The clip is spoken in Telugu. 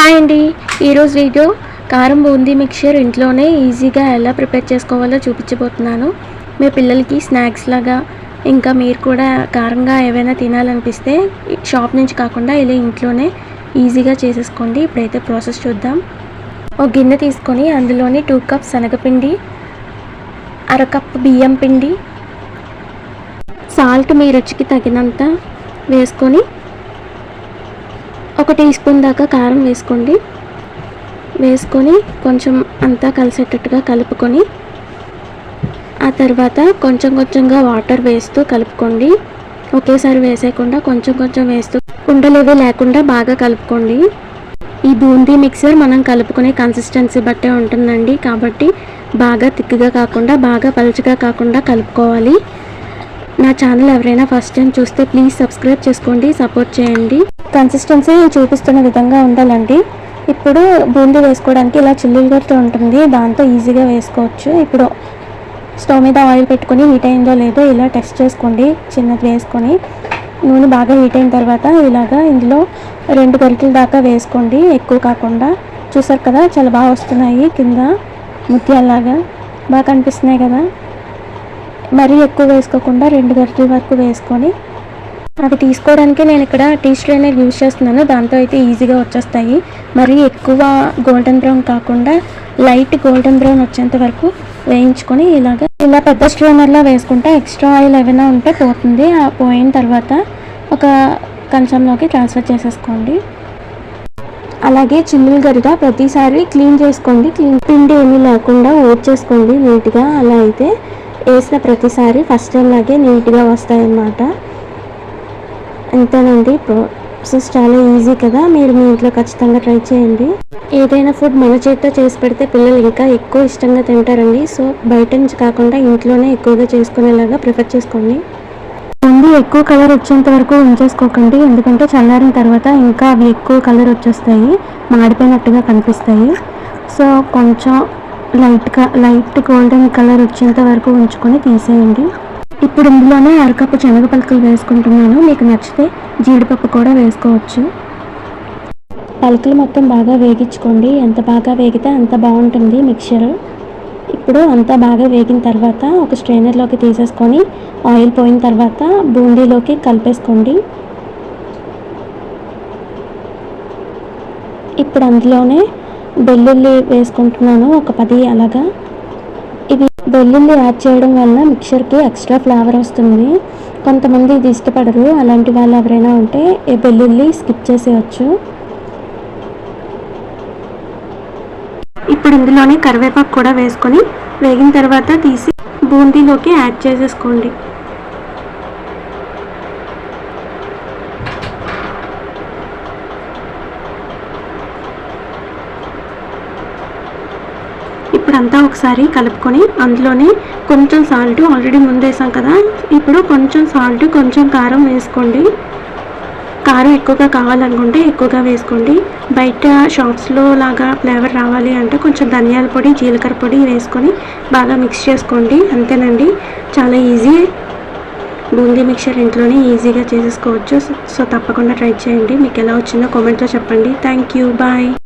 హాయ్ అండి. ఈరోజు వీడియో కారం బూందీ మిక్చర్ ఇంట్లోనే ఈజీగా ఎలా ప్రిపేర్ చేసుకోవాలో చూపించబోతున్నాను. మీ పిల్లలకి స్నాక్స్ లాగా ఇంకా మీరు కూడా కారంగా ఏవైనా తినాలనిపిస్తే షాప్ నుంచి కాకుండా ఇలా ఇంట్లోనే ఈజీగా చేసేసుకోండి. ఇప్పుడైతే ప్రాసెస్ చూద్దాం. ఒక గిన్నె తీసుకొని అందులోని టూ కప్స్ శనగపిండి అరకప్పు బియ్యం పిండి సాల్ట్ మీ రుచికి తగినంత వేసుకొని ఒక టీ స్పూన్ దాకా కారం వేసుకోండి. వేసుకొని కొంచెం అంతా కలిసేటట్టుగా కలుపుకొని ఆ తర్వాత కొంచెం కొంచెంగా వాటర్ వేస్తూ కలుపుకోండి. ఒకేసారి వేసేయకుండా కొంచెం కొంచెం వేస్తూ కుండలేవి లేకుండా బాగా కలుపుకోండి. ఈ బూందీ మిక్సర్ మనం కలుపుకునే కన్సిస్టెన్సీ బట్టే ఉంటుందండి. కాబట్టి బాగా తిక్కుగా కాకుండా బాగా పలుచగా కాకుండా కలుపుకోవాలి. నా ఛానల్ ఎవరైనా ఫస్ట్ టైం చూస్తే ప్లీజ్ సబ్స్క్రైబ్ చేసుకోండి సపోర్ట్ చేయండి. కన్సిస్టెన్సీ చూపిస్తున్న విధంగా ఉండాలండి. ఇప్పుడు బూందీ వేసుకోవడానికి ఇలా చిల్లులుగా ఉంటుంది. దాంతో ఈజీగా వేసుకోవచ్చు. ఇప్పుడు స్టవ్ మీద ఆయిల్ పెట్టుకొని హీట్ అయిందో లేదో ఇలా టెస్ట్ చేసుకోండి. చిన్నది వేసుకొని నూనె బాగా హీట్ అయిన తర్వాత ఇలాగా ఇందులో రెండు గరిటెల దాకా వేసుకోండి. ఎక్కువ కాకుండా చూసారు కదా చాలా బాగా వస్తున్నాయి కింద ముత్యాలాగా బాగా కనిపిస్తున్నాయి కదా. మరీ ఎక్కువ వేసుకోకుండా రెండు గరిటెల వరకు వేసుకొని అవి తీసుకోవడానికి నేను ఇక్కడ టీ స్ట్రైనర్ యూజ్ చేస్తున్నాను. దాంతో అయితే ఈజీగా వచ్చేస్తాయి. మరి ఎక్కువ గోల్డెన్ బ్రౌన్ కాకుండా లైట్ గోల్డెన్ బ్రౌన్ వచ్చేంత వరకు వేయించుకొని ఇలాగ ఇలా పెద్ద స్ట్రైనర్లో వేసుకుంటే ఎక్స్ట్రా ఆయిల్ ఏమైనా ఉంటే పోతుంది. ఆ పోయిన తర్వాత ఒక కంచంలోకి ట్రాన్స్ఫర్ చేసేసుకోండి. అలాగే చిల్లులు గరిగా ప్రతిసారి క్లీన్ చేసుకోండి. క్లీన్ పిండి ఏమీ లేకుండా ఓట్ చేసుకోండి. నీట్గా అలా అయితే వేసిన ప్రతిసారి ఫస్ట్ టైం లాగే నీట్గా వస్తాయన్నమాట. అంతేనండి. ప్రాసెస్ చాలా ఈజీ కదా. మీరు మీ ఇంట్లో ఖచ్చితంగా ట్రై చేయండి. ఏదైనా ఫుడ్ మన చేతితో చేసి పెడితే పిల్లలు ఇంకా ఎక్కువ ఇష్టంగా తింటారండి. సో బయట నుంచి కాకుండా ఇంట్లోనే ఎక్కువగా చేసుకునేలాగా ప్రిఫర్ చేసుకోండి. ముందు ఎక్కువ కలర్ వచ్చేంత వరకు ఉంచేసుకోకండి. ఎందుకంటే చల్లారిన తర్వాత ఇంకా అవి ఎక్కువ కలర్ వచ్చేస్తాయి. మాడిపోయినట్టుగా కనిపిస్తాయి. సో కొంచెం లైట్గా లైట్ గోల్డెన్ కలర్ వచ్చేంత వరకు ఉంచుకొని తీసేయండి. ఇప్పుడు ఇందులోనే అరకప్పు శనగ పలకలు వేసుకుంటున్నాను. మీకు నచ్చితే జీడిపప్పు కూడా వేసుకోవచ్చు. పలకలు మొత్తం బాగా వేగించుకోండి. ఎంత బాగా వేగితే అంత బాగుంటుంది మిక్చర్. ఇప్పుడు అంతా బాగా వేగిన తర్వాత ఒక స్ట్రైనర్లోకి తీసేసుకొని ఆయిల్ పోయిన తర్వాత బూందీలోకి కలిపేసుకోండి. ఇప్పుడు అందులోనే వెల్లుల్లి వేసుకుంటున్నాను. ఒక పది అలాగా. వెల్లుల్లి యాడ్ చేయడం వల్ల మిక్చర్కి ఎక్స్ట్రా ఫ్లేవర్ వస్తుంది. కొంతమంది ఇది ఇష్టపడరు. అలాంటి వాళ్ళు ఎవరైనా ఉంటే ఈ వెల్లుల్లి స్కిప్ చేసేయచ్చు. ఇప్పుడు ఇందులోనే కరివేపాకు కూడా వేసుకొని వేగిన తర్వాత తీసి బూందీలోకి యాడ్ చేసేసుకోండి. ఇప్పుడంతా ఒకసారి కలుపుకొని అందులోనే కొంచెం సాల్ట్ ఆల్రెడీ ముందేసాం కదా. ఇప్పుడు కొంచెం సాల్ట్ కొంచెం కారం వేసుకోండి. కారం ఎక్కువగా కావాలనుకుంటే ఎక్కువగా వేసుకోండి. బయట షాప్స్లో లాగా ఫ్లేవర్ రావాలి అంటే కొంచెం ధనియాల పొడి జీలకర్ర పొడి వేసుకొని బాగా మిక్స్ చేసుకోండి. అంతేనండి. చాలా ఈజీ బూందీ మిక్చర్ ఇంట్లోనే ఈజీగా చేసేసుకోవచ్చు. సో తప్పకుండా ట్రై చేయండి. మీకు ఎలా వచ్చిందో కామెంట్లో చెప్పండి. Thank you bye